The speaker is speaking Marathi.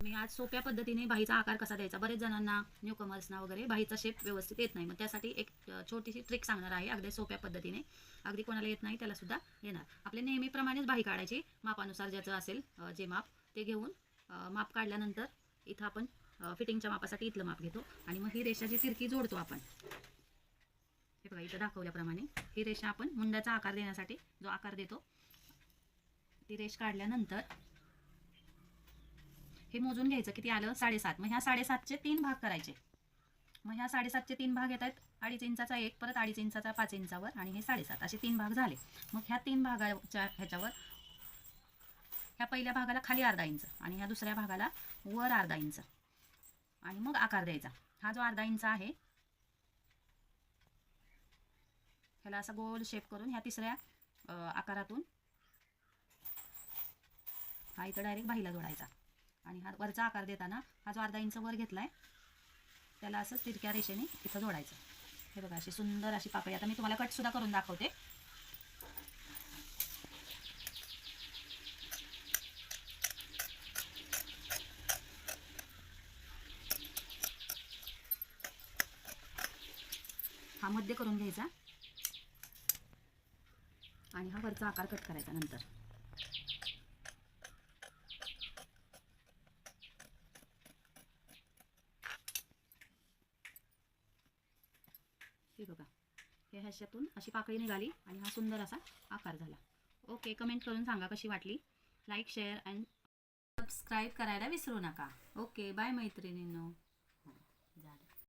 मी आज सोप्या पद्धतीने बाहीचा आकार कसा द्यायचा? बरेच जणांना न्यू कमर्सना वगैरे बाहीचा शेप व्यवस्थित येत नाही. मग त्यासाठी एक छोटीशी ट्रिक सांगणार आहे. अगदी सोप्या पद्धतीने. अगदी कोणाला येत नाही त्याला सुद्धा येणार. आपल्या नेहमीप्रमाणेच बाही काढायची. मापानुसार ज्याचं असेल जे माप ते घेऊन माप काढल्यानंतर इथं आपण फिटिंगच्या मापासाठी इथलं माप घेतो. आणि मग ही रेषाची तिरकी जोडतो आपण. हे बघा इथं दाखवल्याप्रमाणे ही रेषा आपण मुंड्याचा आकार देण्यासाठी जो आकार देतो ती रेष काढल्यानंतर हे मोजून घ्यायचं किती आलं? साडेसात. मग ह्या साडेसातचे तीन भाग करायचे. मग ह्या साडेसातचे तीन भाग येत आहेत अडीच इंचाचा एक परत अडीच इंचाचा पाच इंचावर आणि हे साडेसात. असे तीन भाग झाले. मग ह्या तीन भागाच्या ह्याच्यावर ह्या पहिल्या भागाला खाली अर्धा इंच आणि ह्या दुसऱ्या भागाला वर अर्धा इंच. आणि मग आकार द्यायचा. हा जो अर्धा इंच आहे ह्याला असा गोल शेप करून ह्या तिसऱ्या आकारातून हा इथं डायरेक्ट बाहीला जोडायचा. आणि हा वरचा आकार देताना हा जो अर्धा इंच वर घेतला आहे त्याला असं तिरक्या रेषेने इथं जोडायचं. हे बघा अशी सुंदर अशी पाकळी. आता मी तुम्हाला कटसुद्धा करून दाखवते. हा मध्य करून घ्यायचा. आणि हा वरचा आकार कट करायचा नंतर. हे बघा. हे ह्याच्यातून अशी पाकळी निघाली आणि हा सुंदर असा आकार झाला. ओके कमेंट करून सांगा कशी वाटली? लाईक शेअर अँड सबस्क्राईब करायला विसरू नका. ओके बाय मैत्रिणींनो. हो, झालं.